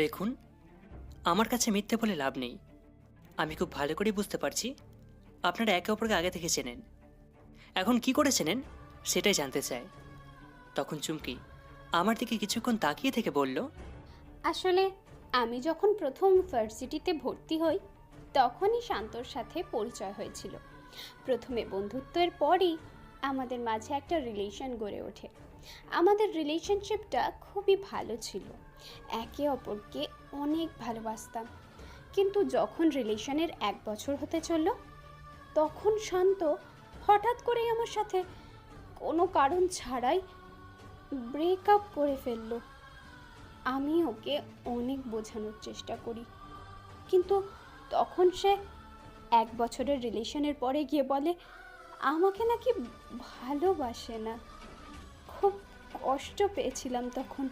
দেখুন, আমার কাছে মিথ্যে বলে লাভ নেই। আমি খুব ভালো করেই বুঝতে পারছি, আপনারা একে অপরকে আগে থেকে চেনেন। এখন কি করে চেনেন, সেটাই জানতে চাই। তখন চুমকি আমার দিকে কিছুক্ষণ তাকিয়ে থেকে বলল, আসলে আমি যখন প্রথম ভার্সিটিতে ভর্তি হই, তখনই শান্তর সাথে পরিচয় হয়েছিল। প্রথমে বন্ধুত্বের পরই আমাদের মাঝে একটা রিলেশন গড়ে ওঠে। আমাদের রিলেশনশিপটা খুবই ভালো ছিল। একে অপরকে অনেক ভালোবাসতাম। কিন্তু যখন রিলেশনের এক বছর হতে চলল, তখন শান্ত, হঠাৎ করেই আমার সাথে কোনো কারণ ছাড়াই ব্রেকআপ করে ফেলল। আমি ওকে অনেক বোঝানোর চেষ্টা করি। কিন্তু তখন সে এক বছরের রিলেশনের পরে গিয়ে বলে আমাকে নাকি ভালোবাসে না। খুব কষ্ট পেয়েছিলাম তখন।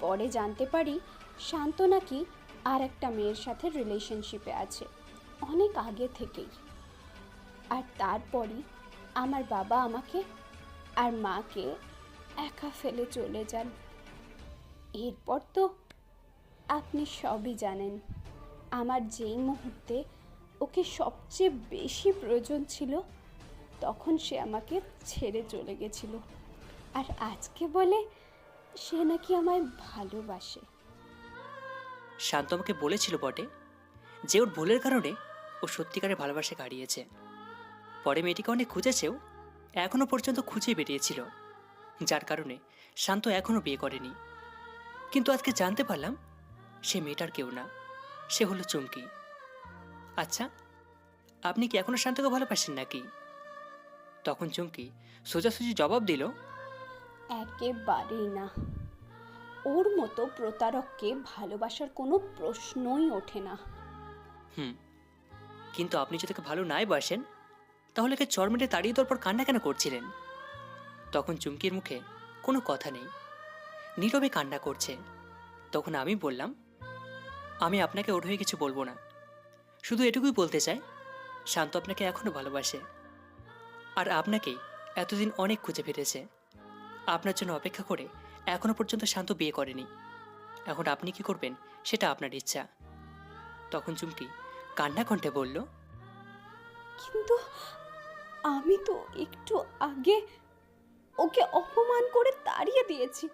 পরে জানতে পারি শান্ত নাকি আর একটা মেয়ের সাথে রিলেশনশিপে আছে, অনেক আগে থেকেই। আর তারপরই আমার বাবা আমাকে আর মাকে একা ফেলে চলে যান। এরপর তো আপনি সবই জানেন, আমার যেই মুহূর্তে ওকে সবচেয়ে বেশি প্রয়োজন ছিল তখন সে আমাকে ছেড়ে চলে গেছিল। আর আজকে বলে সে নাকি আমায় ভালোবাসে। শান্ত আমাকে বলেছিল বটে যে ওর ভুলের কারণে ও সত্যিকারের ভালোবাসা হারিয়েছে পরে মেয়েটিকে অনেক খুঁজেছেও এখনও পর্যন্ত খুঁজে বেরিয়েছিল। যার কারণে শান্ত এখনও বিয়ে করেনি। কিন্তু আজকে জানতে পারলাম সে মেয়েটার কেউ না, সে হলো চুমকি। আচ্ছা আপনি কি এখনও শান্তকে ভালোবাসেন নাকি? তখন চুমকি সোজাসুজি জবাব দিল একেবারেই না। ওর মতো প্রতারককে ভালোবাসার কোনো প্রশ্নই ওঠে না। হুম কিন্তু আপনি যদি ভালো নাই বাসেন তাহলে কে চর মেটে তাড়িয়ে দেওয়ার পর কান্না কেন করছিলেন? তখন চুমকির মুখে কোনো কথা নেই। নীরবে কান্না করছে। তখন আমি বললাম আমি আপনাকে ওর হয়ে কিছু বলব না। শুধু এটুকুই বলতে চাই শান্ত আপনাকে এখনও ভালোবাসে। আর আপনাকেই এতদিন অনেক খুঁজে ফিরেছে আপনার জন্য অপেক্ষা করে এখনও পর্যন্ত শান্ত বিয়ে করেনি। এখন আপনি কি করবেন সেটা আপনার ইচ্ছা। তখন চুমকি কান্না কণ্ঠে বলল কিন্তু আমি তো একটু আগে ওকে অপমান করে তাড়িয়ে দিয়েছি।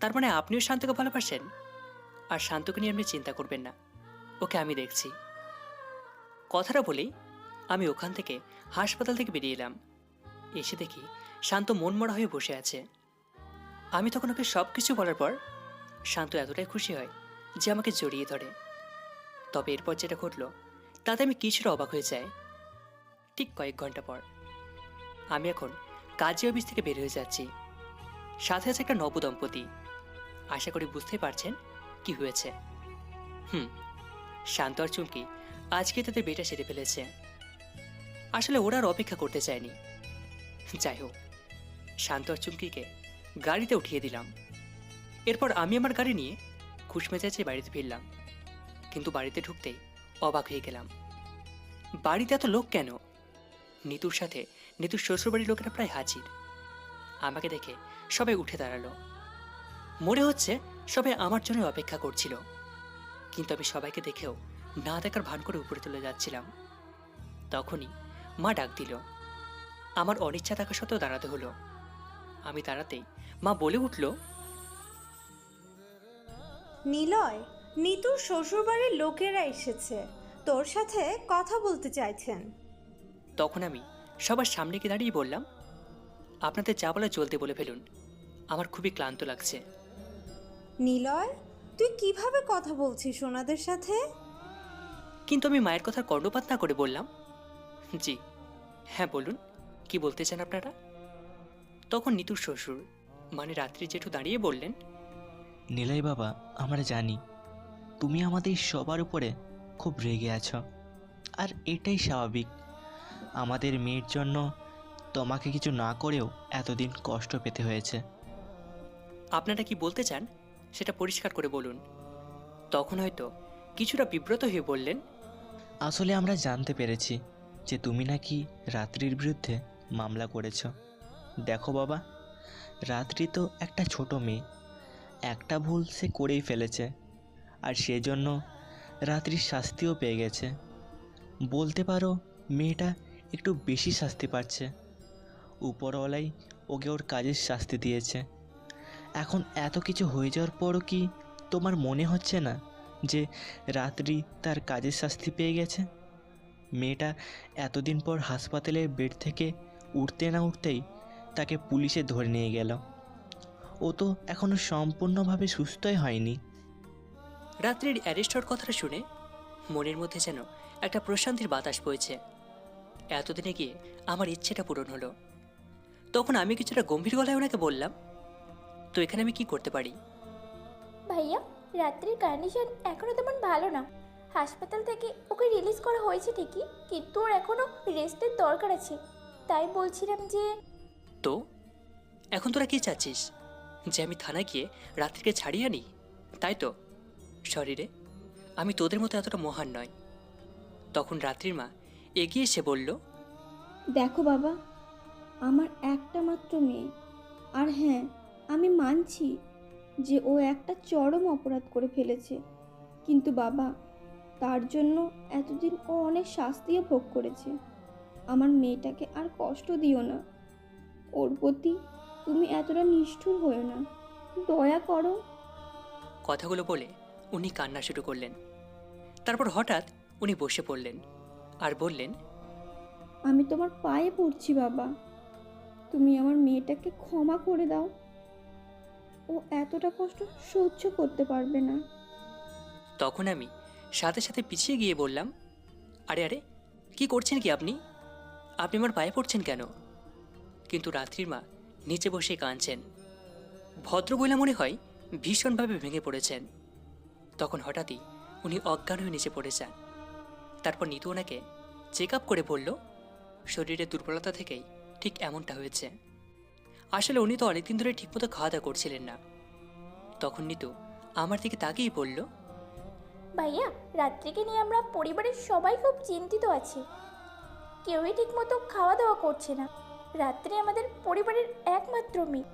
তার মানে আপনিও শান্তকে ভালোবাসেন? আর শান্তকে নিয়ে আপনি চিন্তা করবেন না। ওকে আমি দেখছি। কথাটা বলেই আমি ওখান থেকে হাসপাতাল থেকে বেরিয়ে এলাম। এসে দেখি শান্ত মনমরা হয়ে বসে আছে। আমি তখন ওকে সব কিছু বলার পর শান্ত এতটাই খুশি হয় যে আমাকে জড়িয়ে ধরে। তবে এরপর যেটা ঘটলো, তাতে আমি কিছুটা অবাক হয়ে যাই। ঠিক কয়েক ঘণ্টা পর আমি এখন কাজী অফিস থেকে বের হয়ে যাচ্ছি। সাথে আছে একটা নবদম্পতি আশা করি বুঝতেই পারছেন কি হয়েছে। হুম, শান্ত আর চুমকি আজকে তাদের বেটা সেরে ফেলেছে। আসলে ওরা আর অপেক্ষা করতে চায়নি। যাই হোক, শান্ত আর চুমকিকে গাড়িতে উঠিয়ে দিলাম। এরপর আমি আমার গাড়ি নিয়ে খুশমেজাজে বাড়িতে ফিরলাম। কিন্তু বাড়িতে ঢুকতেই অবাক হয়ে গেলাম। বাড়িতে এত লোক কেন? নিতুর সাথে নিতুর শ্বশুরবাড়ির লোকেরা প্রায় হাজির। আমাকে দেখে সবাই উঠে দাঁড়াল। মনে হচ্ছে সবাই আমার জন্য অপেক্ষা করছিল। কিন্তু আমি সবাইকে দেখেও না দেখার ভান করে উপরে তুলে যাচ্ছিলাম। তখনই মা ডাক দিল। আমার অনিচ্ছা থাকা সত্ত্বেও দাঁড়াতে হলো। আমি দাঁড়াতেই মা বলে উঠল নিলয় নিতুর শ্বশুরবাড়ির লোকেরা এসেছে। তোর সাথে কথা বলতে চাইছেন। তখন আমি সবার সামনে গিয়ে দাঁড়িয়ে বললাম আপনাদের যা বলে চলতে বলে ফেলুন আমার খুবই ক্লান্ত লাগছে। নিলয় তুই কীভাবে কথা বলছিস ওনাদের সাথে? কিন্তু আমি মায়ের কথার কর্ণপাত না করে বললাম জি হ্যাঁ বলুন। কি বলতে চান আপনারা? তখন নিতুর শ্বশুর মানে রাত্রি জেঠু দাঁড়িয়ে বললেন নিলয় বাবা আমরা জানি তুমি আমাদের সবার উপরে খুব রেগে আছো আর এটাই স্বাভাবিক। আমাদের মেয়ের জন্য তোমাকে কিছু না করেও এতদিন কষ্ট পেতে হয়েছে। আপনারা কি বলতে চান? সেটা পরিষ্কার করে বলুন। তখন হয়তো কিছুটা বিব্রত হয়ে বললেন আসলে আমরা জানতে পেরেছি যে তুমি নাকি রাত্রির বিরুদ্ধে মামলা করেছ। দেখো বাবা, রাত্রি তো একটা ছোট মেয়ে। একটা ভুল সে করেই ফেলেছে, আর সেজন্য রাত্রির শাস্তিও পেয়ে গেছে। বলতে পারো, মেয়েটা একটু বেশি শাস্তি পাচ্ছে। উপরওয়ালাই ওকে ওর কাজের শাস্তি দিয়েছে। এখন এত কিছু হয়ে যাওয়ার পরও কি তোমার মনে হচ্ছে না যে রাত্রি তার কাজের শাস্তি পেয়ে গেছে? মেয়েটা এতদিন পর হাসপাতালের বেড থেকে উঠতে না উঠতেই তাকে পুলিশে ধরে নিয়ে গেল। ও তো এখনও সম্পূর্ণভাবে সুস্থই হয়নি। রাত্রির অ্যারেস্ট হওয়ার কথাটা শুনে মনের মধ্যে যেন একটা প্রশান্তির বাতাস বইছে। এতদিনে গিয়ে আমার ইচ্ছেটা পূরণ হলো। তখন আমি কিছুটা গম্ভীর গলায় ওনাকে বললাম তো এখানে আমি কি করতে পারি? ভাইয়া রাত্রির কন্ডিশন এখনও তেমন ভালো না। হাসপাতাল থেকে ওকে রিলিজ করা হয়েছে ঠিকই কিন্তু ওর এখনও রেস্টের দরকার আছে। তাই বলছিলাম যে তো? এখন তোরা কি চাচ্ছিস? যে আমি থানায় গিয়ে রাত্রিকে ছাড়িয়ে আনি? তাই তো? শরীরে আমি তোদের মতো এতটা মহান নয়। তখন রাত্রির মা এগিয়ে এসে বলল দেখো বাবা আমার একটা মাত্র মেয়ে। আর হ্যাঁ আমি মানছি যে ও একটা চরম অপরাধ করে ফেলেছে। কিন্তু বাবা তার জন্য এতদিন ও অনেক শাস্তিও ভোগ করেছে। আমার মেয়েটাকে আর কষ্ট দিও না। ওর প্রতি তুমি এতটা নিষ্ঠুর হয়েও না। দয়া করো। কথাগুলো বলে উনি কান্না শুরু করলেন। তারপর হঠাৎ উনি বসে পড়লেন আর বললেন আমি তোমার পায়ে পড়ছি বাবা। তুমি আমার মেয়েটাকে ক্ষমা করে দাও। ও এতটা কষ্ট সহ্য করতে পারবে না। তখন আমি সাথে সাথে পিছিয়ে গিয়ে বললাম, আরে আরে, কি করছেন কি আপনি? আপনি আমার পায়ে পড়ছেন কেন? কিন্তু রাত্রির মা নিচে বসে কাঁদছেন। ভদ্র বইলা মনে হয় ভীষণভাবে ভেঙে পড়েছেন। তখন হঠাৎই উনি অজ্ঞান হয়ে নিচে পড়ে যান। তারপর নিতু ওনাকে চেক আপ করে বলল, শরীরের দুর্বলতা থেকেই ঠিক এমনটা হয়েছে। আসলে উনি তো অনেকদিন ধরে ঠিকমতো খাওয়া দাওয়া করছিলেন না। তখন নিতু আমার দিকে তাকিয়েই বলল ভাইয়া রাত্রিকে নিয়ে আমরা পরিবারের সবাই খুব চিন্তিত আছি। কেউই ঠিকমতো খাওয়া দাওয়া করছে না। রাত্রি আমাদের পরিবারের একমাত্র মেয়ে।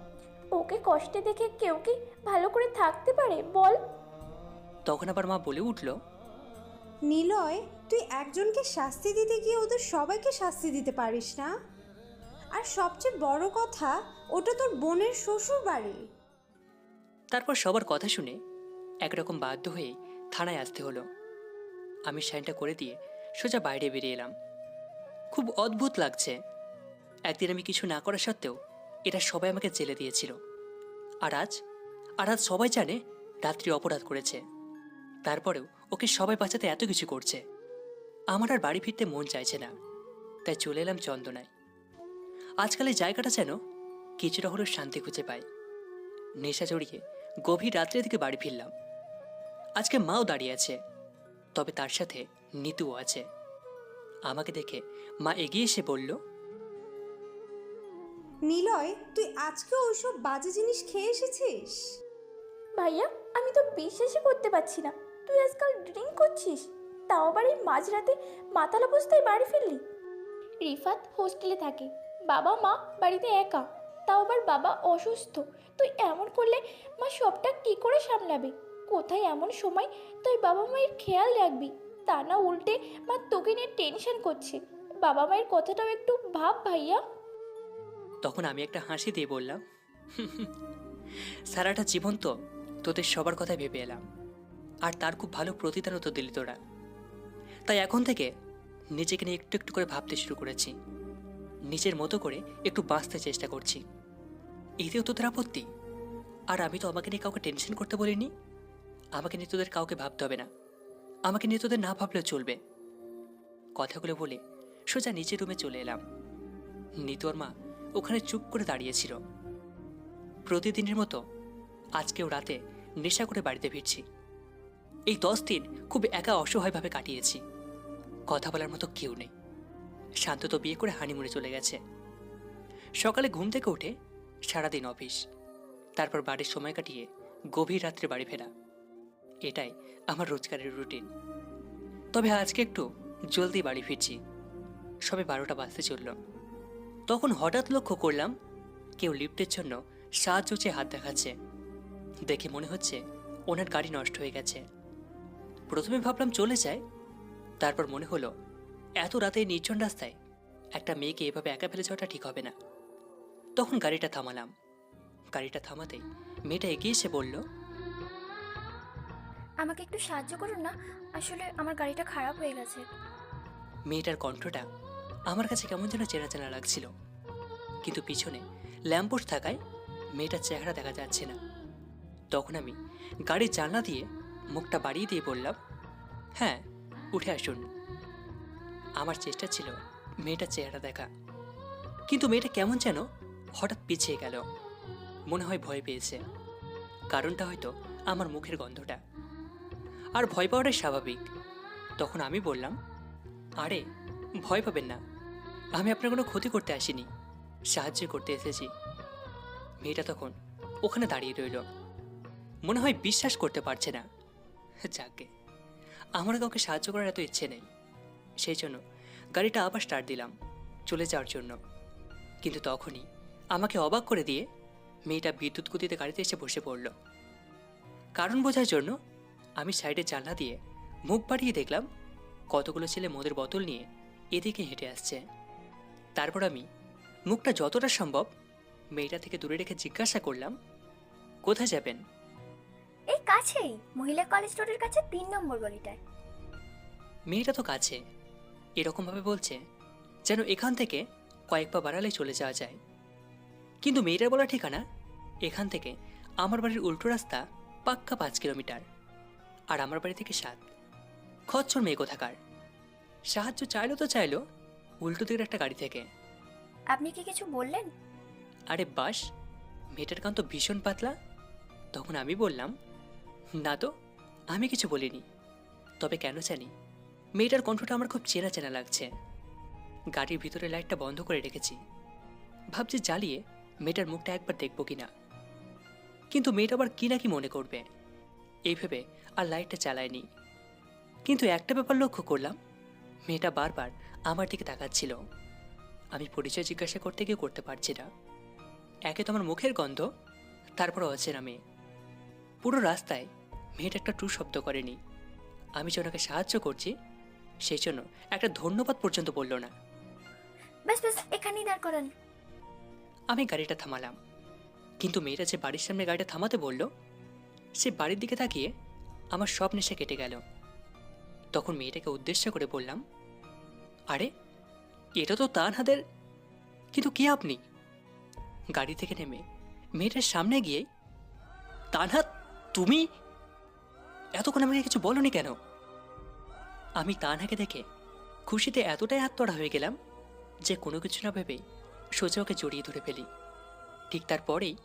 ওকে কষ্টে দেখে কেউ কি ভালো করে থাকতে পারে বল? তখন আবার মা বলে উঠল নিলয় তুই একজনকে শাস্তি দিতে গিয়ে ওদের সবাইকে শাস্তি দিতে পারিস না? আর সবচেয়ে বড় কথা ওটা তোর বোনের শ্বশুর বাড়ি তারপর সবার কথা শুনে একরকম বাধ্য হয়ে থানায় আসতে হলো। আমি সাইনটা করে দিয়ে সোজা বাইরে বেরিয়ে এলাম। খুব অদ্ভুত লাগছে। একদিন আমি কিছু না করা সত্ত্বেও এটা সবাই আমাকে জেলে দিয়েছিল। আর আজ আর আজ সবাই জানে রাত্রি অপরাধ করেছে। তারপরেও ওকে সবাই বাঁচাতে এত কিছু করছে। আমার আর বাড়ি ফিরতে মন চাইছে না। তাই চলে এলাম চন্দনায়। আজকাল এই জায়গাটা যেন কিছুটা হলেও শান্তি খুঁজে পাই। নেশা জড়িয়ে গভীর রাত্রের দিকে বাড়ি ফিরলাম। আজকে মাও দাঁড়িয়ে আছে। তবে তার সাথে নিতুও আছে। আমাকে দেখে মা এগিয়ে এসে বলল নিলয় তুই আজকে ওইসব বাজে জিনিস খেয়ে এসেছিস? ভাইয়া আমি তো বিশ্বাসই করতে পারছি না। তুই আজকাল ড্রিঙ্ক করছিস? তাও আবার এই মাঝরাতে মাতাল অবস্থায় বাড়ি ফিরলি? রিফাত হোস্টেলে থাকে। বাবা মা বাড়িতে একা। তাও আবার বাবা অসুস্থ। তুই এমন করলে মা সবটা কি করে সামলাবে? কোথায় এমন সময় তুই বাবা মায়ের খেয়াল রাখবি? তা না উল্টে মা তোকে নিয়ে টেনশন করছে। বাবা মায়ের কথাটাও একটু ভাব ভাইয়া। তখন আমি একটা হাসি দিয়ে বললাম, সারাটা জীবন তো তোদের সবার কথা ভেবে এলাম, আর তার খুব ভালো প্রতিদানও তো দিলি তোরা। তাই এখন থেকে নিজেকে নিয়ে একটু একটু করে ভাবতে শুরু করেছি, নিজের মতো করে একটু বাঁচতে চেষ্টা করছি। এতেও তোদের আপত্তি? আর আমি তো আমাকে নিয়ে কাউকে টেনশন করতে বলিনি? আমাকে নিয়ে তোদের কাউকে ভাবতে হবে না। আমাকে নিয়ে তোদের না ভাবলেও চলবে। কথাগুলো বলে সোজা নিচের রুমে চলে এলাম। নিতোর মা ওখানে চুপ করে দাঁড়িয়েছিল প্রতিদিনের মতো আজকেও রাতে নেশা করে বাড়িতে ফিরছি। এই দশ দিন খুব একা অসহায়ভাবে কাটিয়েছি। কথা বলার মতো কেউ নেই। শান্ত তো বিয়ে করে হানিমুনে চলে গেছে। সকালে ঘুম থেকে উঠে সারাদিন অফিস, তারপর বাড়ির সময় কাটিয়ে গভীর রাত্রে বাড়ি ফেরা। এটাই আমার রোজগারের রুটিন। তবে আজকে একটু জলদি বাড়ি ফিরছি। সবে বারোটা বাজতে চলল। তখন হঠাৎ লক্ষ্য করলাম, কেউ লিফটের জন্য সাহায্য চেয়ে হাত দেখাচ্ছে। দেখে মনে হচ্ছে ওনার গাড়ি নষ্ট হয়ে গেছে। প্রথমে ভাবলাম চলে যায়, তারপর মনে হলো, এত রাতে নির্জন রাস্তায় একটা মেয়েকে এভাবে একা ফেলে যাওয়াটা ঠিক হবে না। তখন গাড়িটা থামালাম। গাড়িটা থামাতেই মেয়েটা এগিয়ে এসে বলল আমাকে একটু সাহায্য করুন না? আসলে আমার গাড়িটা খারাপ হয়ে গেছে। মেয়েটার কণ্ঠটা আমার কাছে কেমন যেন চেনা চেনা লাগছিল। কিন্তু পিছনে ল্যাম্পোস্ট থাকায় মেয়েটার চেহারা দেখা যাচ্ছে না। তখন আমি গাড়ির জানলা দিয়ে মুখটা বাড়িয়ে দিয়ে বললাম হ্যাঁ উঠে আসুন। আমার চেষ্টা ছিল মেয়েটার চেহারা দেখা। কিন্তু মেয়েটা কেমন যেন হঠাৎ পিছিয়ে গেল। মনে হয় ভয় পেয়েছে। কারণটা হয়তো আমার মুখের গন্ধটা। আর ভয় পাওয়াটাই স্বাভাবিক। তখন আমি বললাম, আরে, ভয় পাবেন না। আমি আপনার কোনো ক্ষতি করতে আসিনি। সাহায্য করতে এসেছি। মেয়েটা তখন ওখানে দাঁড়িয়ে রইল। মনে হয় বিশ্বাস করতে পারছে না। যাকে। আমার কাউকে সাহায্য করার এত ইচ্ছে নেই। সেই জন্য গাড়িটা আবার স্টার্ট দিলাম, চলে যাওয়ার জন্য। কিন্তু তখনই আমাকে অবাক করে দিয়ে মেয়েটা বিদ্যুৎ গতিতে গাড়িতে এসে বসে পড়ল। কারণ বোঝার জন্য আমি সাইডে জানলা দিয়ে মুখ বাড়িয়ে দেখলাম কতগুলো ছেলে মদের বোতল নিয়ে এদিকে হেঁটে আসছে। তারপর আমি মুখটা যতটা সম্ভব মেয়েটা থেকে দূরে রেখে জিজ্ঞাসা করলাম কোথায় যাবেন? এই কাছেই মহিলা কলেজ রোডের কাছে তিন নম্বর গলিটায়। মেয়েটা তো কাছে এরকমভাবে বলছে যেন এখান থেকে কয়েক পা বাড়ালে চলে যাওয়া যায়। কিন্তু মেয়েটার বলা ঠিকানা এখান থেকে আমার বাড়ির উল্টো রাস্তা পাক্কা পাঁচ কিলোমিটার। আর আমার বাড়ি থেকে সাত। খচ্চর মেয়ে কোথাকার? সাহায্য চাইলো তো চাইলো উল্টো দিকের একটা গাড়ি থেকে। আপনি কি কিছু বললেন? আরে বাস মেয়েটার কান তো ভীষণ পাতলা। তখন আমি বললাম না তো আমি কিছু বলিনি। তবে কেন জানি মেয়েটার কণ্ঠটা আমার খুব চেনা চেনা লাগছে। গাড়ির ভিতরে লাইটটা বন্ধ করে রেখেছি। ভাবছি জ্বালিয়ে মেয়েটার মুখটা একবার দেখব কিনা। কিন্তু মেয়েটা আবার কি না কি মনে করবে? এই ভেবে আর লাইটটা চালায়নি কিন্তু একটা ব্যাপার লক্ষ্য করলাম মেয়েটা বারবার আমার দিকে তাকাচ্ছিল। আমি পরিচয় জিজ্ঞাসা করতে গিয়ে করতে পারছি না। একে তো আমার মুখের গন্ধ তারপর অচেনা মেয়ে। পুরো রাস্তায় মেয়েটা একটা টু শব্দ করেনি। আমি যে ওনাকে সাহায্য করছি সেই জন্য একটা ধন্যবাদ পর্যন্ত বলল না। ব্যাস ব্যাস এখানেই দাঁড় করান। আমি গাড়িটা থামালাম। কিন্তু মেয়েটা যে বাড়ির সামনে গাড়িটা থামাতে বলল সে বাড়ির দিকে তাকিয়ে আমার সব নেশা কেটে গেল। তখন মেয়েটাকে উদ্দেশ্য করে বললাম, আরে, এটা তো তার হাতের কিন্তু কে আপনি? গাড়ি থেকে নেমে মেয়েটার সামনে গিয়ে তানহাত তুমি? এতক্ষণ আমাকে কিছু বলনি কেন? আমি তানহাকে দেখে খুশিতে এতটাই আত্মড়া হয়ে গেলাম যে কোনো কিছু না ভেবেই সোজা ওকে জড়িয়ে ধরে ফেলি। ঠিক তারপরেই